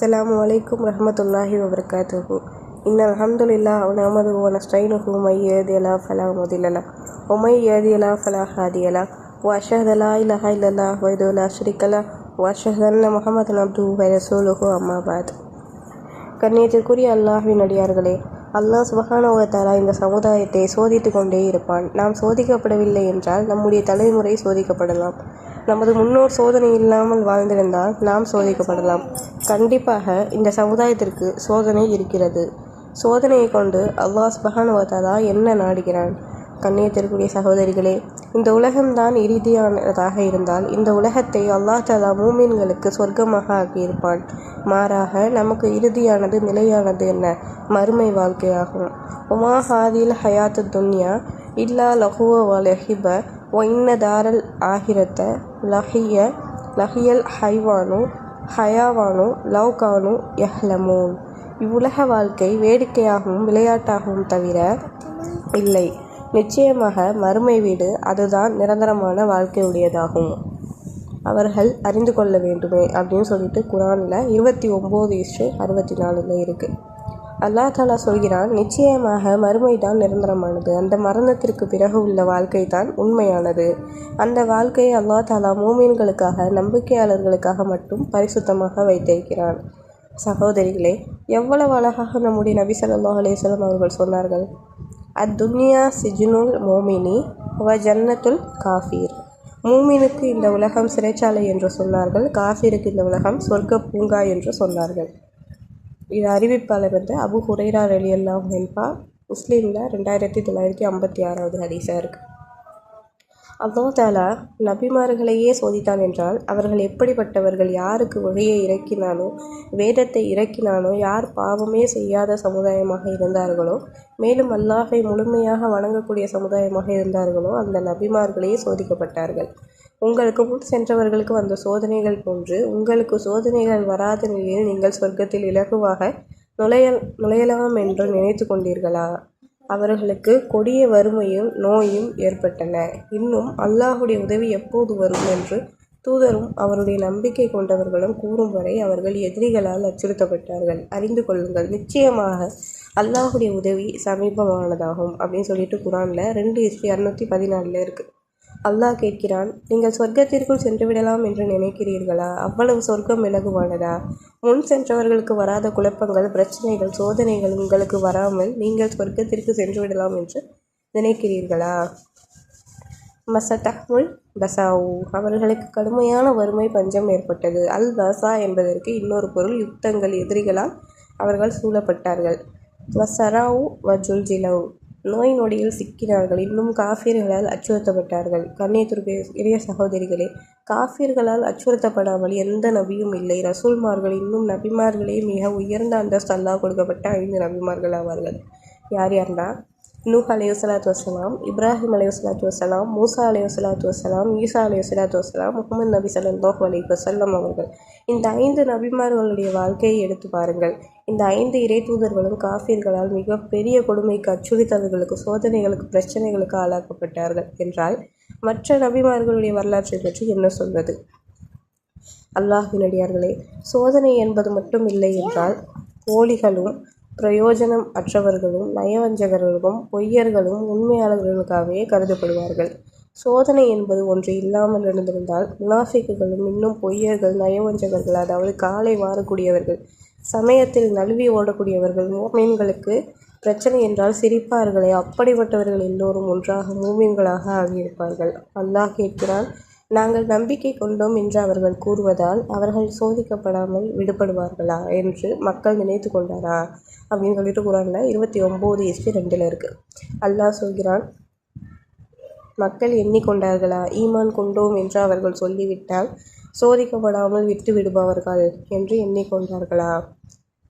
அஸ்லாம் வலைக்கம் ரஹமத்துல்லாஹி வபர்காத்துஹு. இன் அலமதுல்லா நமது நஸ்டைனுஹு மை ஏதியலா ஃபலா முதிலலா ஒமை ஏதியலா ஃபலா ஹாதியலா. வாஷஹலா இல்லஹா இல்லல்லா வைதுல்லா ஸ்ரீகலா வாஷஹல்ல முகமது அப்து வைரசூலுஹு அம்மாபாத் கண்ணியத்திற்குரிய அல்லாஹ்வின் அடியார்களே அல்லாஹ் சுபஹானவத்தாலா இந்த சமுதாயத்தை சோதித்து கொண்டே இருப்பான். நாம் சோதிக்கப்படவில்லை என்றால் நம்முடைய தலைமுறை சோதிக்கப்படலாம். நமது முன்னோர் சோதனை இல்லாமல் வாழ்ந்திருந்தால் நாம் சோதிக்கப்படலாம். கண்டிப்பாக இந்த சமுதாயத்திற்கு சோதனை இருக்கிறது. சோதனையை கொண்டு அல்லாஹ் சுபஹானுவத்தாலா என்ன நாடுகிறான்? கண்ணியத்திற்குரிய சகோதரிகளே இந்த உலகம்தான் இறுதியானதாக இருந்தால் இந்த உலகத்தை அல்லாஹ் தாலா மூமின்களுக்கு சொர்க்கமாக ஆக்கியிருப்பான். மாறாக நமக்கு இறுதியானது நிலையானது என்ன? மறுமை வாழ்க்கையாகும். உமா ஹாதில் ஹயாத்து துன்யா இல்லா லகுவ வலஹிப ஒ இன்ன தாரல் ஆகிரத்த லஹிய லஹியல் ஹைவானு ஹயாவானு லவ்கானு யஹ்லமூன். இவ்வுலக வாழ்க்கை வேடிக்கையாகவும் விளையாட்டாகவும் தவிர இல்லை. நிச்சயமாக மறுமை வீடு அதுதான் நிரந்தரமான வாழ்க்கையுடையதாகும். அவர்கள் அறிந்து கொள்ள வேண்டுமே அப்படின்னு சொல்லிட்டு குரானில் இருபத்தி ஒம்பது இஷ்டு அறுபத்தி நாலில் இருக்குது அல்லா தாலா சொல்கிறான் நிச்சயமாக மறுமை தான் நிரந்தரமானது. அந்த மரணத்திற்கு பிறகு உள்ள வாழ்க்கை தான் உண்மையானது. அந்த வாழ்க்கையை அல்லா தாலா மூமீன்களுக்காக நம்பிக்கையாளர்களுக்காக மட்டும் பரிசுத்தமாக வைத்திருக்கிறான். சகோதரிகளே எவ்வளவு அழகாக நம்முடைய நபி சல்லா அலைஹி அவர்கள் சொன்னார்கள். அத்துன்யா சிஜுனுல் மோமினி வ ஜன்னத்துல் காஃபீர். மூமினுக்கு இந்த உலகம் சிறைச்சாலை என்று சொன்னார்கள் காஃபீருக்கு இந்த உலகம் சொர்க்க பூங்கா என்று சொன்னார்கள். இது அறிவிப்பாளர் வந்து அபு ஹுரைரா அலி அல்லாஹ் முஸ்லீமில் ரெண்டாயிரத்தி தொள்ளாயிரத்தி ஐம்பத்தி ஆறாவது ஹதீஸாக இருக்குது அல்லா தாலா நபிமார்களையே சோதித்தான் என்றால் அவர்கள் எப்படிப்பட்டவர்கள் யாருக்கு வகையை இறக்கினானோ வேதத்தை இறக்கினானோ யார் பாவமே செய்யாத சமுதாயமாக இருந்தார்களோ மேலும் அல்லாஹை முழுமையாக வணங்கக்கூடிய சமுதாயமாக இருந்தார்களோ அந்த நபிமார்களையே சோதிக்கப்பட்டார்கள். உங்களுக்கு முன் சென்றவர்களுக்கு வந்த சோதனைகள் போன்று உங்களுக்கு சோதனைகள் வராத நிலையில் நீங்கள் சொர்க்கத்தில் இலகுவாக நுழைய நுழையலாம் என்று நினைத்து கொண்டீர்களா? அவர்களுக்கு கொடிய வறுமையும் நோயும் ஏற்பட்டன. இன்னும் அல்லாஹுடைய உதவி எப்போது வரும் என்று தூதரும் அவருடைய நம்பிக்கை கொண்டவர்களும் கூறும் வரை அவர்கள் எதிரிகளால் அச்சுறுத்தப்பட்டார்கள். அறிந்து கொள்ளுங்கள் நிச்சயமாக அல்லாஹுடைய உதவி சமீபமானதாகும் அப்படின்னு சொல்லிட்டு குரானில் ரெண்டு இஸ்வி இரநூத்தி பதினாலில் இருக்குது அல்லாஹ் கேட்கிறான் நீங்கள் சொர்க்கத்திற்குள் சென்று விடலாம் என்று நினைக்கிறீர்களா? அவ்வளவு சொர்க்கம் இலகுவானதா முன் சென்றவர்களுக்கு வராத குழப்பங்கள் பிரச்சனைகள் சோதனைகள் உங்களுக்கு வராமல் நீங்கள் சொர்க்கத்திற்கு சென்று விடலாம் என்று நினைக்கிறீர்களா? மசதஹ்முல் பசாவு. அவர்களுக்கு கடுமையான வறுமை பஞ்சம் ஏற்பட்டது. அல் பசா என்பதற்கு இன்னொரு பொருள் யுத்தங்கள் எதிரிகளால் அவர்கள் சூழப்பட்டார்கள். வசராவு வஜுல்ஜிலவ் நோய் நொடியில் சிக்கினார்கள். இன்னும் காஃபியர்களால் அச்சுறுத்தப்பட்டார்கள். கண்ணியத்திற்கு இளைய சகோதரிகளே காஃபியர்களால் அச்சுறுத்தப்படாமல் எந்த நபியும் இல்லை. ரசூல்மார்கள் இன்னும் நபிமார்களே மிக உயர்ந்த அந்தஸ்து அல்லாஹ் கொடுக்கப்பட்ட ஐந்து நபிமார்கள் ஆவார்கள். யார் யார்னா? நூஹ் அலைய வசலாம் இப்ராஹிம் அலைய வசலாத்து வசலாம் மூசா அலைய வசலாம் ஈசா அலைய வசலாம் முகமது நபி சல்லாஹ் அலி வசல்லம் அவர்கள். இந்த ஐந்து நபிமார்களுடைய வாழ்க்கையை எடுத்து பாருங்கள். இந்த ஐந்து இறை தூதர்களும் மிக பெரிய கொடுமைக்கு அச்சுறுத்தல்களுக்கு சோதனைகளுக்கு பிரச்சனைகளுக்கு ஆளாக்கப்பட்டார்கள் என்றால் மற்ற நபிமார்களுடைய வரலாற்றை பற்றி என்ன சொல்வது? அல்லாஹினடியார்களே சோதனை என்பது மட்டும் இல்லை என்றால் போலிகளும் பிரயோஜனம் அற்றவர்களும் நயவஞ்சகர்களும் பொய்யர்களும் உண்மையாளர்களுக்காகவே கருதப்படுவார்கள். சோதனை என்பது ஒன்று இல்லாமல் இருந்திருந்தால் முனாஃபிக்குகளும் இன்னும் பொய்யர்கள் நயவஞ்சகர்கள் அதாவது காலை வாரக்கூடியவர்கள் சமயத்தில் நழுவி ஓடக்கூடியவர்கள் மூமீன்களுக்கு பிரச்சனை என்றால் சிரிப்பார்களே. அப்படிப்பட்டவர்கள் எல்லோரும் ஒன்றாக மூமீன்களாக ஆகியிருப்பார்கள். அல்லாஹ் கேட்கிறான் நாங்கள் நம்பிக்கை கொண்டோம் என்று அவர்கள் கூறுவதால் அவர்கள் சோதிக்கப்படாமல் விடுபடுவார்களா என்று மக்கள் நினைத்து கொண்டாரா? அப்படின்னு சொல்லிட்டு குரானில் இருபத்தி ஒம்பது எஸ்பி ரெண்டில் இருக்குது அல்லாஹ் சொல்கிறான் மக்கள் எண்ணிக்கொண்டார்களா? ஈமான் கொண்டோம் என்று அவர்கள் சொல்லிவிட்டால் சோதிக்கப்படாமல் விட்டு விடுபவர்கள் என்று எண்ணிக்கொண்டார்களா?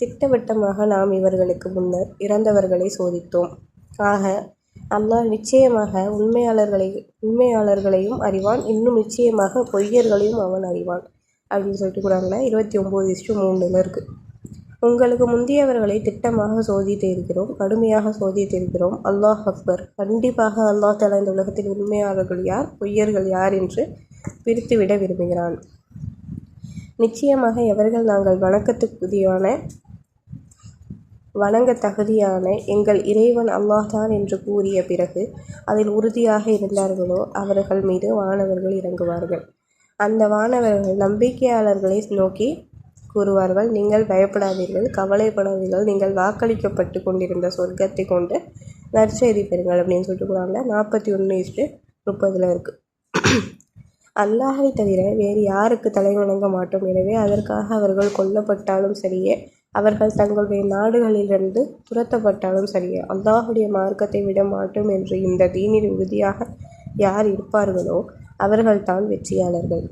திட்டவட்டமாக நாம் இவர்களுக்கு முன்னர் இறந்தவர்களை சோதித்தோம். ஆக அல்லாஹ் நிச்சயமாக உண்மையாளர்களை உண்மையாளர்களையும் அறிவான். இன்னும் நிச்சயமாக பொய்யர்களையும் அவன் அறிவான். அப்படின்னு சொல்லிட்டு கூறாங்களே இருபத்தி ஒம்பது இஷ்டு மூணுல இருக்குது உங்களுக்கு முந்தியவர்களை திட்டமாக சோதித்து இருக்கிறோம் கடுமையாக சோதித்து இருக்கிறோம். அல்லாஹ் அக்பர். கண்டிப்பாக அல்லாஹ் தலா இந்த உலகத்தில் உண்மையாளர்கள் யார் பொய்யர்கள் யார் என்று பிரித்துவிட விரும்புகிறான். நிச்சயமாக எவர்கள் நாங்கள் வணக்கத்துக்குதியான வணங்க தகுதியான எங்கள் இறைவன் அல்லாஹ்தான் என்று கூறிய பிறகு அதில் உறுதியாக இருந்தார்களோ அவர்கள் மீது வானவர்கள் இறங்குவார்கள். அந்த வானவர்கள் நம்பிக்கையாளர்களை நோக்கி கூறுவார்கள் நீங்கள் பயப்படாதீர்கள் கவலைப்படாதீர்கள் நீங்கள் வாக்களிக்கப்பட்டு கொண்டிருந்த சொர்க்கத்தை கொண்டு நற்செய்தி பெறுங்கள் அப்படின்னு சொல்லிட்டு போகிறாங்க நாற்பத்தி ஒன்று இஸ்ட்டு முப்பதில் இருக்குது அல்லாஹை தவிர வேறு யாருக்கு தலை வணங்க மாட்டோம். எனவே அதற்காக அவர்கள் கொல்லப்பட்டாலும் சரியே அவர்கள் தங்களுடைய நாடுகளிலிருந்து துரத்தப்பட்டாலும் சரியே. அல்லாஹுடைய மார்க்கத்தை விட மாட்டோம் என்று இந்த தீனில் உறுதியாக யார் இருப்பார்களோ அவர்கள்தான் வெற்றியாளர்கள்.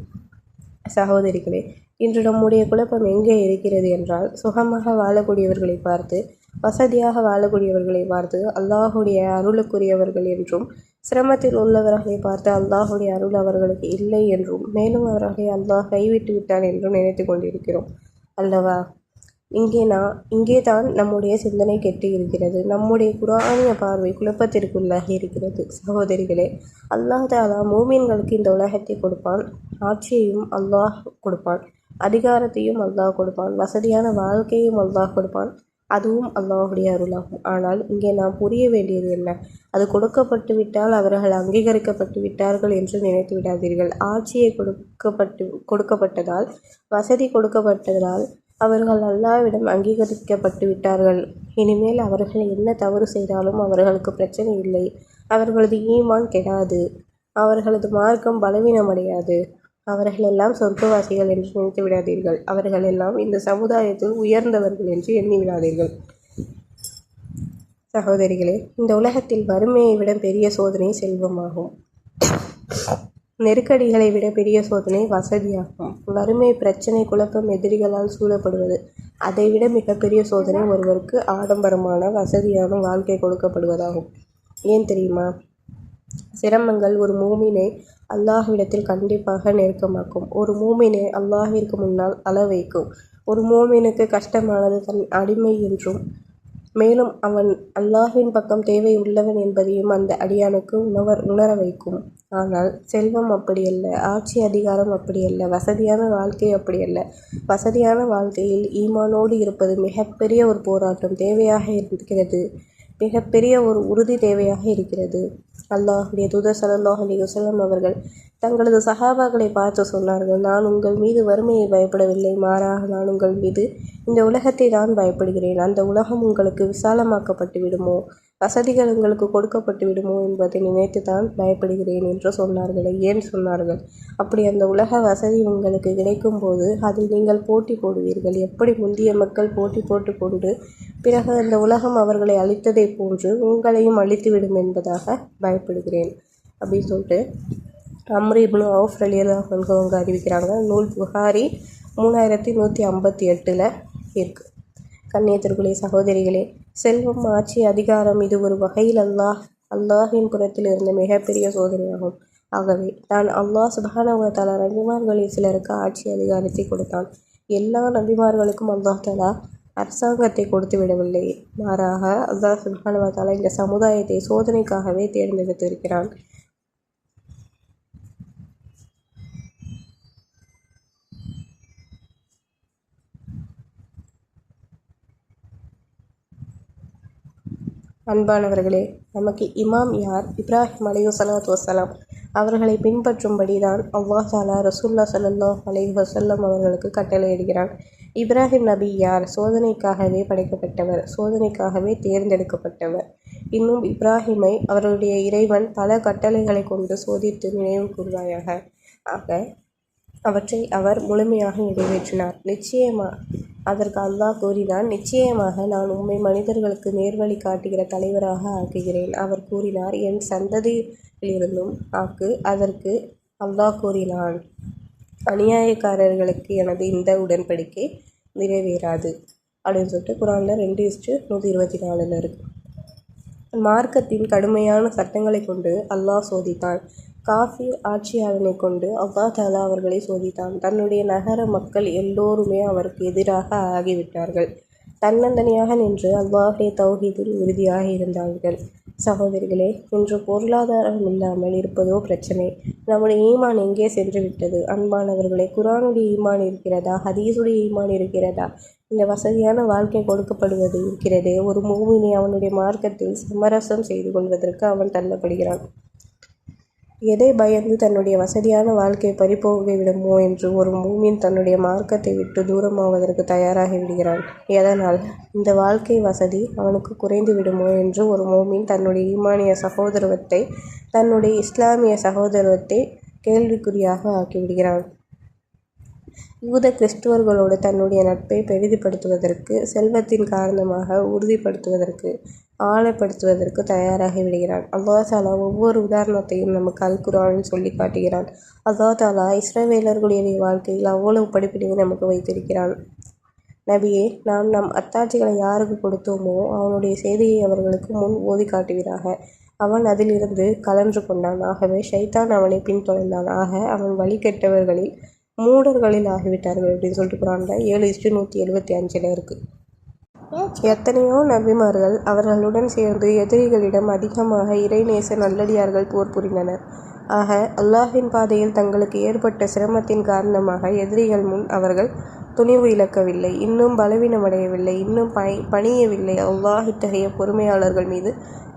சகோதரிகளே இன்று நம்முடைய குழப்பம் எங்கே இருக்கிறது என்றால் சுகமாக வாழக்கூடியவர்களை பார்த்து வசதியாக வாழக்கூடியவர்களை பார்த்து அல்லாஹுடைய அருளுக்குரியவர்கள் என்றும் சிரமத்தில் உள்ளவர்களை பார்த்து அல்லாஹுடைய அருள் அவர்களுக்கு இல்லை என்றும் மேலும் அவர்களை அல்லாஹ் கைவிட்டு விட்டான் என்றும் நினைத்து கொண்டிருக்கிறோம். அல்லவா? இங்கே நான் இங்கே தான் நம்முடைய சிந்தனை கெட்டு இருக்கிறது. நம்முடைய குரானிய பார்வை குழப்பத்திற்குள்ளாகி இருக்கிறது. சகோதரிகளே அல்லாஹ் தாலா மூமீன்களுக்கு இந்த உலகத்தை கொடுப்பான் ஆட்சியையும் அல்லாஹ் கொடுப்பான் அதிகாரத்தையும் அல்லாஹ் கொடுப்பான் வசதியான வாழ்க்கையும் அல்லாஹ் கொடுப்பான். அதுவும் அல்லாஹுடைய அருளாகும். ஆனால் இங்கே நாம் புரிய வேண்டியது என்ன? அது கொடுக்கப்பட்டு விட்டால் அவர்கள் அங்கீகரிக்கப்பட்டு விட்டார்கள் என்று நினைத்து விடாதீர்கள். ஆட்சியை கொடுக்கப்பட்டு கொடுக்கப்பட்டதால் வசதி கொடுக்கப்பட்டதால் அவர்கள் அல்லாவிடம் அங்கீகரிக்கப்பட்டு விட்டார்கள். இனிமேல் அவர்கள் என்ன தவறு செய்தாலும் அவர்களுக்கு பிரச்சனை இல்லை. அவர்களது ஈமான் கெடாது. அவர்களது மார்க்கம் பலவீனமடையாது. அவர்கள் எல்லாம் சொர்க்கவாசிகள் என்று நினைத்து விடாதீர்கள். அவர்கள் எல்லாம் இந்த சமுதாயத்தில் உயர்ந்தவர்கள் என்று எண்ணி விடாதீர்கள். சகோதரிகளே இந்த உலகத்தில் வறுமையை விட பெரிய சோதனை செல்வமாகும். நெருக்கடிகளை விட பெரிய சோதனை வசதியாகும். வறுமை பிரச்சனை குழப்பம் எதிரிகளால் சூழப்படுவது. அதைவிட மிகப்பெரிய சோதனை ஒருவருக்கு ஆடம்பரமான வசதியான வாழ்க்கை கொடுக்கப்படுவதாகும். ஏன் தெரியுமா? சிரமங்கள் ஒரு மூமினை அல்லாஹ்விடத்தில் கண்டிப்பாக நெருக்கமாக்கும். ஒரு மூமினை அல்லாஹிற்கு முன்னால் அள வைக்கும் ஒரு மூமினுக்கு கஷ்டமானது தன் அடிமை என்றும் மேலும் அவன் அல்லாஹின் பக்கம் தேவை உள்ளவன் என்பதையும் அந்த அடியானுக்கு உணவர் உணர வைக்கும். ஆனால் செல்வம் அப்படியல்ல ஆட்சி அதிகாரம் அப்படியல்ல வசதியான வாழ்க்கை அப்படியல்ல. வசதியான வாழ்க்கையில் ஈமானோடு இருப்பது மிகப்பெரிய ஒரு போராட்டம் தேவையாக இருக்கிறது. மிகப்பெரிய ஒரு உறுதி தேவையாக இருக்கிறது. அல்லாஹுடைய தூதர் ஸல்லல்லாஹு அலி வசலம் அவர்கள் தங்களது சகாபாக்களை பார்த்து சொன்னார்கள் நான் உங்கள் மீது வறுமையை பயப்படவில்லை. மாறாக நான் உங்கள் மீது இந்த உலகத்தை தான் பயப்படுகிறேன். அந்த உலகம் உங்களுக்கு விசாலமாக்கப்பட்டு விடுமோ? வசதிகள் உங்களுக்கு கொடுக்கப்பட்டு விடுமோ என்பதை நினைத்து தான் பயப்படுகிறேன் என்று சொன்னார்கள். ஏன் சொன்னார்கள்? அப்படி அந்த உலக வசதி உங்களுக்கு கிடைக்கும் போது அதில் நீங்கள் போட்டி போடுவீர்கள். எப்படி முந்திய மக்கள் போட்டி போட்டு கொண்டு பிறகு அந்த உலகம் அவர்களை அழித்ததைப் போன்று உங்களையும் அழித்துவிடும் என்பதாக பயப்படுகிறேன். அப்படின்னு சொல்லிட்டு அம்ரு இப்னு அவுஃப் ரலியல்லாஹு அவங்க அறிவிக்கிறாங்க. நூல் புகாரி மூணாயிரத்தி நூற்றி ஐம்பத்தி எட்டில் இருக்குது கண்ணியத்திற்குரிய சகோதரிகளே செல்வம் ஆட்சி அதிகாரம் இது ஒரு வகையில் அல்லாஹ் அல்லாஹின் புறத்தில் இருந்த மிகப்பெரிய சோதனையாகும். ஆகவே தான் அல்லாஹ் சுபஹானஹு நபிமார்களில் சிலருக்கு ஆட்சி அதிகாரத்தை கொடுத்தான். எல்லா நபிமார்களுக்கும் அல்லாஹ் தஆலா அரசாங்கத்தை கொடுத்து விடவில்லை. மாறாக அல்லாஹ் சுபானவத்தாலா இந்த சமுதாயத்தை சோதனைக்காகவே தேர்ந்தெடுத்திருக்கிறான். அன்பானவர்களே நமக்கு இமாம் யார்? இப்ராஹிம் அலைஹி சலாத் வசலாம் அவர்களை பின்பற்றும்படி தான் அவ்வாசாலா தாலா ரசூல்லா சல்லா அலைஹி வசல்லம் அவர்களுக்கு கட்டளையிடுகிறான் இப்ராஹிம் நபி யார்? சோதனைக்காகவே படைக்கப்பட்டவர் சோதனைக்காகவே தேர்ந்தெடுக்கப்பட்டவர். இன்னும் இப்ராஹிமை அவருடைய இறைவன் பல கட்டளைகளை கொண்டு சோதித்து நினைவு கூறுவாயாக ஆக அவற்றை அவர் முழுமையாக நிறைவேற்றினார். நிச்சயமா அதற்கு அல்லாஹ் கூறினான் நிச்சயமாக நான் உம்மை மனிதர்களுக்கு நேர்வழி காட்டுகிற தலைவராக ஆக்குகிறேன். அவர் கூறினார் என் சந்ததியிலிருந்தும் ஆக்கு அதற்கு அல்லாஹ் கூறினான். அநியாயக்காரர்களுக்கு எனது இந்த உடன்படிக்கை நிறைவேறாது. அப்படின்னு சொல்லிட்டு குரானில் ரெண்டு இஸ்ட்டு நூற்றி இருபத்தி நாலில் இருக்குது மார்க்கத்தின் கடுமையான சட்டங்களை கொண்டு அல்லாஹ் சோதித்தான். காஃபிர் ஆட்சியாளனை கொண்டு அல்லாஹ் தாலா அவர்களை சோதித்தான். தன்னுடைய நகர மக்கள் எல்லோருமே அவருக்கு எதிராக ஆகிவிட்டார்கள். தன்னந்தனியாக நின்று அல்லாஹே தௌஹீதில் உறுதியாக இருந்தார்கள். சகோதரிகளே இன்று பொருளாதாரம் இல்லாமல் இருப்பதோ பிரச்சனை. நம்முடைய ஈமான் எங்கே சென்று விட்டது அன்பானவர்களே குரானுடைய ஈமான் இருக்கிறதா? ஹதீஸுடைய ஈமான் இருக்கிறதா? இந்த வசதியான வாழ்க்கை கொடுக்கப்படுவது இருக்கிறதே. ஒரு மூவினை அவனுடைய மார்க்கத்தில் சமரசம் செய்து கொள்வதற்கு அவன் தள்ளப்படுகிறான். எதை பயந்து தன்னுடைய வசதியான வாழ்க்கை பறிபோக விடுமோ என்று ஒரு மூமின் தன்னுடைய மார்க்கத்தை விட்டு தூரமாவதற்கு தயாராகி விடுகிறான். எதனால்? இந்த வாழ்க்கை வசதி அவனுக்கு குறைந்து விடுமோ என்று ஒரு மூமின் தன்னுடைய ஈமானிய சகோதரத்தை தன்னுடைய இஸ்லாமிய சகோதரத்தை கேள்விக்குறியாக ஆக்கிவிடுகிறான் யூத கிறிஸ்துவர்களோடு தன்னுடைய நட்பை பெரிதுபடுத்துவதற்கு செல்வத்தின் காரணமாக உறுதிப்படுத்துவதற்கு ஆழப்படுத்துவதற்கு தயாராகி விடுகிறான். அல்லா தாலா ஒவ்வொரு உதாரணத்தையும் நமக்கு அல் குரானில் சொல்லி காட்டுகிறான். அல்லா தாலா இஸ்ரவேலர்களுடைய வாழ்க்கையில் அவ்வளவு படிப்பினையை நமக்கு வைத்திருக்கிறான். நபியே நாம் நம் அத்தாட்சிகளை யாருக்கு கொடுத்தோமோ அவனுடைய செய்தியை அவர்களுக்கு முன் ஓதி காட்டுகிறாக அவன் அதிலிருந்து கலன்று கொண்டான். ஆகவே ஷைத்தான் அவனை பின்தொடர்ந்தான். ஆக அவன் வழி கெட்டவர்களில் மூடர்களில் ஆகிவிட்டார்கள் அப்படின்னு சொல்லிட்டு குரானில் ஏழு இஷ்டு நூற்றி எழுபத்தி அஞ்சில் இருக்குது எத்தனையோ நபிமார்கள் அவர்களுடன் சேர்ந்து எதிரிகளிடம் அதிகமாக இறைநேச நல்லடியார்கள் போர் புரிந்தனர். ஆக அல்லாஹின் பாதையில் தங்களுக்கு ஏற்பட்ட சிரமத்தின் காரணமாக எதிரிகள் முன் அவர்கள் துணிவு இழக்கவில்லை இன்னும் பலவீனமடையவில்லை இன்னும் பணி பணியவில்லை. அல்லாஹ் இத்தகைய பொறுமையாளர்கள் மீது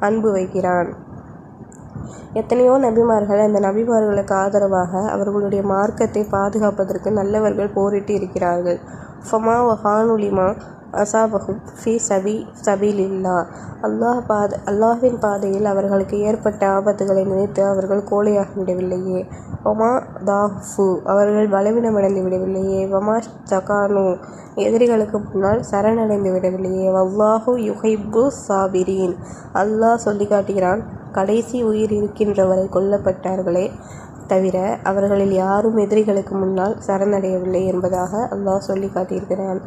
அன்பு வைக்கிறான். எத்தனையோ நபிமார்கள் அந்த நபிமார்களுக்கு ஆதரவாக அவர்களுடைய மார்க்கத்தை பாதுகாப்பதற்கு நல்லவர்கள் போரிட்டு இருக்கிறார்கள். ஃபமா வஹானுலிமா அசாபஹும் ஃபி சபி சபீலில்லா. அல்லாஹ் பாத அல்லாஹின் பாதையில் அவர்களுக்கு ஏற்பட்ட ஆபத்துகளை நினைத்து அவர்கள் கோழையாகிவிடவில்லையே ஒமா தாஃபு அவர்கள் பலவீனமடைந்து விடவில்லையே. வமா தகானு எதிரிகளுக்கு முன்னால் சரணடைந்து விடவில்லையே. வல்லாஹு யுஹைபு சாபிரீன். அல்லாஹ் சொல்லி காட்டுகிறான் கடைசி உயிர் இருக்கின்றவரை கொல்லப்பட்டார்களே. தவிர அவர்களில் யாரும் எதிரிகளுக்கு முன்னால் சரணடையவில்லை என்பதாக அல்லாஹ் சொல்லி காட்டியிருக்கிறான்.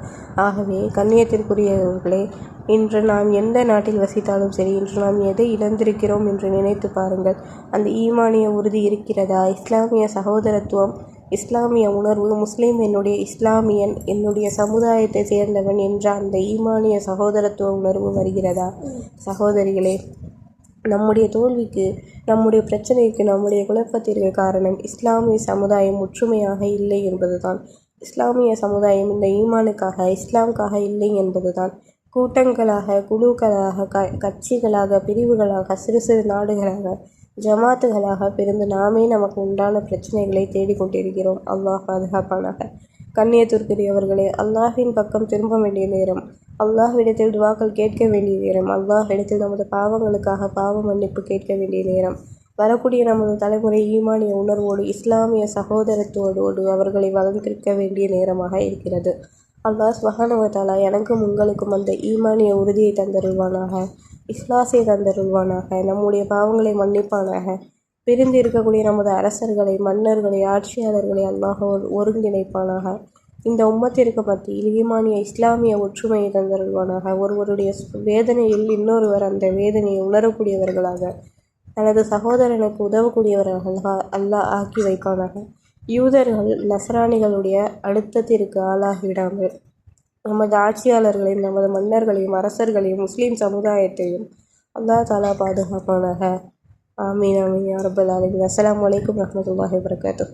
ஆகவே கண்ணியத்திற்குரியவர்களே இன்று நாம் எந்த நாட்டில் வசித்தாலும் சரி இன்று நாம் எதை இழந்திருக்கிறோம் என்று நினைத்து பாருங்கள். அந்த ஈமானிய உறுதி இருக்கிறதா? இஸ்லாமிய சகோதரத்துவம் இஸ்லாமிய உணர்வு முஸ்லீம் என்னுடைய இஸ்லாமியன் என்னுடைய சமுதாயத்தை சேர்ந்தவன் என்ற அந்த ஈமானிய சகோதரத்துவ உணர்வு வருகிறதா? சகோதரிகளே நம்முடைய தோல்விக்கு நம்முடைய பிரச்சனைக்கு நம்முடைய குழப்பத்திற்கு காரணம் இஸ்லாமிய சமுதாயம் ஒற்றுமையாக இல்லை என்பதுதான். இஸ்லாமிய சமுதாயம் இந்த ஈமானுக்காக இஸ்லாமுக்காக இல்லை என்பதுதான். கூட்டங்களாக குழுக்களாக க கட்சிகளாக பிரிவுகளாக சிறு சிறு நாடுகளாக ஜமாத்துகளாக பிறந்து நாமே நமக்கு உண்டான பிரச்சனைகளை தேடிக்கொண்டிருக்கிறோம். அல்லாஹ் பாதுகாப்பானாக. கண்ணியத்திற்குரியவர்களே அல்லாஹின் பக்கம் திரும்ப வேண்டிய நேரம். அல்லாஹ்விடத்தில் துவாக்கள் கேட்க வேண்டிய நேரம். அல்லாஹ்விடத்தில் நமது பாவங்களுக்காக பாவ மன்னிப்பு கேட்க வேண்டிய நேரம். வரக்கூடிய நமது தலைமுறை ஈமானிய உணர்வோடு இஸ்லாமிய சகோதரத்தோடு அவர்களை வளர்ந்திருக்க வேண்டிய நேரமாக இருக்கிறது. அல்லாஹ் ஸ்வஹானுவத்தாலா எனக்கும் உங்களுக்கும் அந்த ஈமானிய உறுதியை தந்தருள்வானாக. இஸ்லாசியை தந்தருள்வானாக. நம்முடைய பாவங்களை மன்னிப்பானாக. பிரிந்து இருக்கக்கூடிய நமது அரசர்களை மன்னர்களை ஆட்சியாளர்களை அல்லாஹ் ஒருங்கிணைப்பானாக. இந்த உம்மத்திற்கு மத்தியில் ஈமானிய இஸ்லாமிய ஒற்றுமையை தந்தருள்வானாக. ஒருவருடைய வேதனையில் இன்னொருவர் அந்த வேதனையை உணரக்கூடியவர்களாக தனது சகோதரனுக்கு உதவக்கூடியவர்களாக அல்லாஹ் ஆக்கி வைப்பானாக. யூதர்கள் நசராணிகளுடைய அழுத்தத்திற்கு ஆளாகிவிடாமல் நமது ஆட்சியாளர்களையும் நமது மன்னர்களையும் அரசர்களையும் முஸ்லீம் சமுதாயத்தையும் அல்லா தாலா பாதுகாப்பானாக. ஆமீன் ஆமீன் யாரபல் அலமின் அஸ்லாம் வலைக்கம் வரமத்துல்லாஹி வரகாத்து